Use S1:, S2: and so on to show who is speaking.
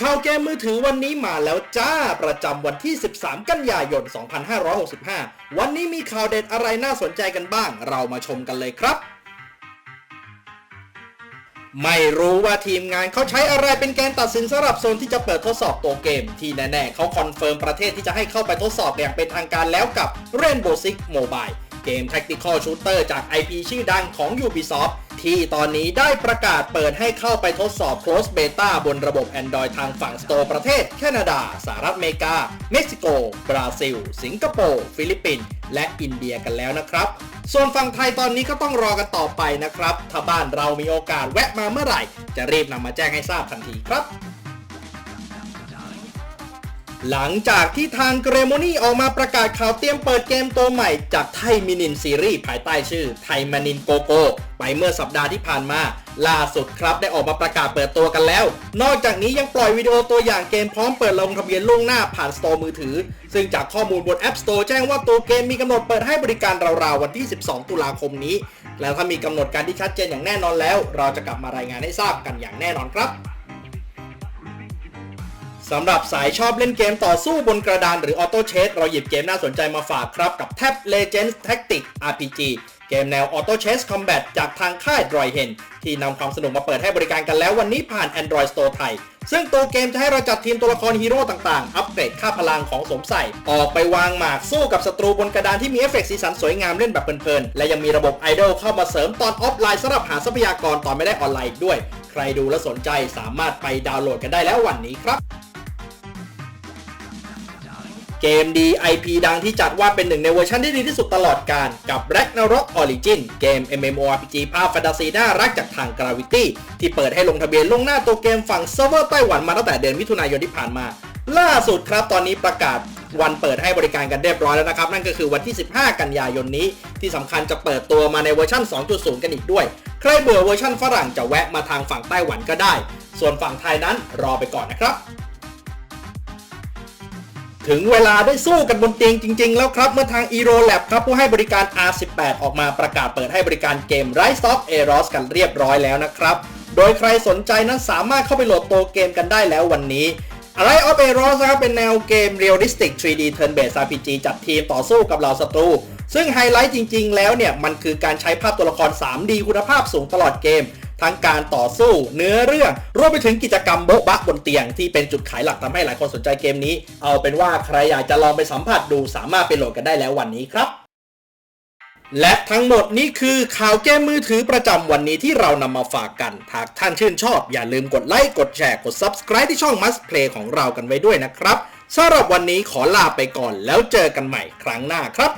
S1: ข่าวเกมมือถือวันนี้มาแล้วจ้า ประจำวันที่ 13 กันยายน 2565 วันนี้มีข่าวเด็ดอะไรน่าสนใจกันบ้าง เรามาชมกันเลยครับ ไม่รู้ว่าทีมงานเขาใช้อะไรเป็นแกนตัดสินสำหรับโซนที่จะเปิดทดสอบตัวเกม ที่แน่ๆเขาคอนเฟิร์มประเทศที่จะให้เข้าไปทดสอบอย่างเป็นทางการแล้วกับ Rainbow Six Mobile เกม Tactical Shooter จาก IP ชื่อดังของ Ubisoft ที่ตอนนี้ได้ประกาศเปิดให้เข้าไปทดสอบ Close Beta บนระบบ Android ทางฝั่ง Store ประเทศ แคนาดา สหรัฐอเมริกา เม็กซิโก บราซิล สิงคโปร์ ฟิลิปปินส์ และอินเดียกันแล้วนะครับ ส่วนฝั่งไทยตอนนี้ก็ต้องรอกันต่อไปนะครับ ถ้าบ้านเรามีโอกาสแวะมาเมื่อไหร่ จะรีบนำมาแจ้งให้ทราบทันทีครับ หลังจากที่ทางเกรโมนี่ออกมาประกาศข่าวเตรียมเปิดเกมตัวใหม่จากไทยมินินซีรีส์ภายใต้ชื่อไทยมานินโกโกไปเมื่อสัปดาห์ที่ผ่านมา ล่าสุดครับได้ออกมาประกาศเปิดตัวกันแล้ว นอกจากนี้ยังปล่อยวิดีโอตัวอย่างเกมพร้อมเปิดลงทะเบียนล่วงหน้าผ่านสโตร์มือถือ ซึ่งจากข้อมูลบน App Store แจ้งว่าตัวเกมมีกำหนดเปิดให้บริการราวๆวันที่ 12 ตุลาคมนี้ แล้วถ้ามีกำหนดการที่ชัดเจนอย่างแน่นอนแล้ว เราจะกลับมารายงานให้ทราบกันอย่างแน่นอนครับ สำหรับสายชอบเล่นเกมต่อสู้บนกระดานหรือออโต้เชสเราหยิบเกมน่าสนใจมาฝากครับ กับ Tab Legends Tactics RPG เกมแนว Auto Chess Combat จากทางค่าย Droid Hen ที่นำความสนุกมาเปิดให้บริการกันแล้ววันนี้ผ่าน Android Store ไทย ซึ่งตัวเกมจะให้เราจัดทีมตัวละครฮีโร่ต่าง ๆ อัปเกรดค่าพลังของสมใส่ ออกไปวางหมากสู้กับศัตรูบนกระดานที่มีเอฟเฟกต์สีสันสวยงามเล่นแบบเพลินๆและยังมีระบบไอดอลเข้ามาเสริมตอนออฟไลน์สำหรับหาทรัพยากรตอนไม่ได้ออนไลน์ด้วย ใครดูและสนใจสามารถไปดาวน์โหลดกันได้แล้ววันนี้ครับ เกมดี IP ดังที่จัดว่าเป็นหนึ่งในเวอร์ชันที่ดีที่สุดตลอดการกับ Ragnarok Origin เกม MMORPG ภาพแฟนตาซีน่ารักจากทาง Gravity ที่เปิดให้ลงทะเบียนล่วงหน้าตัวเกมฝั่งเซิร์ฟเวอร์ไต้หวันมาตั้งแต่เดือนมิถุนายนที่ผ่านมา ล่าสุดครับตอนนี้ประกาศวันเปิดให้บริการกันเรียบร้อยแล้วนะครับ นั่นก็คือวันที่ 15 กันยายนนี้ ที่สำคัญจะเปิดตัวมาในเวอร์ชัน 2.0 กันอีกด้วย ใครเบื่อเวอร์ชันฝรั่งจะแวะมาทางฝั่งไต้หวันก็ได้ ส่วนฝั่งไทยนั้นรอไปก่อนนะครับ ถึงเวลาได้สู้กันบนเตียงจริง ๆ แล้วครับ เมื่อทาง e r o Lab ครับ ผู้ให้บริการ R18 ออกมาประกาศเปิดให้บริการเกม Rise of Eros กันเรียบร้อยแล้วนะครับ โดยใครสนใจนั้นสามารถเข้าไปโหลดตัวเกมกันได้แล้ววันนี้ Rise of Eros นะครับเป็นแนวเกม Realistic 3D Turn-based RPG จัดทีมต่อสู้กับเหล่าศัตรู ซึ่งไฮไลท์จริง ๆ แล้วเนี่ยมันคือการใช้ภาพตัวละคร 3D คุณภาพสูงตลอดเกม ทั้งการต่อสู้เนื้อเรื่องรวมไปถึงกิจกรรมโบ๊ะบะบนเตียงที่เป็นจุดขายหลักทำให้หลายคนสนใจเกมนี้ เอาเป็นว่าใครอยากจะลองไปสัมผัสดูสามารถไปโหลดกันได้แล้ววันนี้ครับและทั้งหมดนี้คือข่าวเกมมือถือประจำวันนี้ที่เรานำมาฝากกัน หากท่านชื่นชอบ อย่าลืมกดไลค์ กดแชร์ กด Subscribe ที่ช่อง Must Play ของเรากันไว้ด้วยนะครับสำหรับวันนี้ขอลาไปก่อนแล้วเจอกันใหม่ครั้งหน้าครับ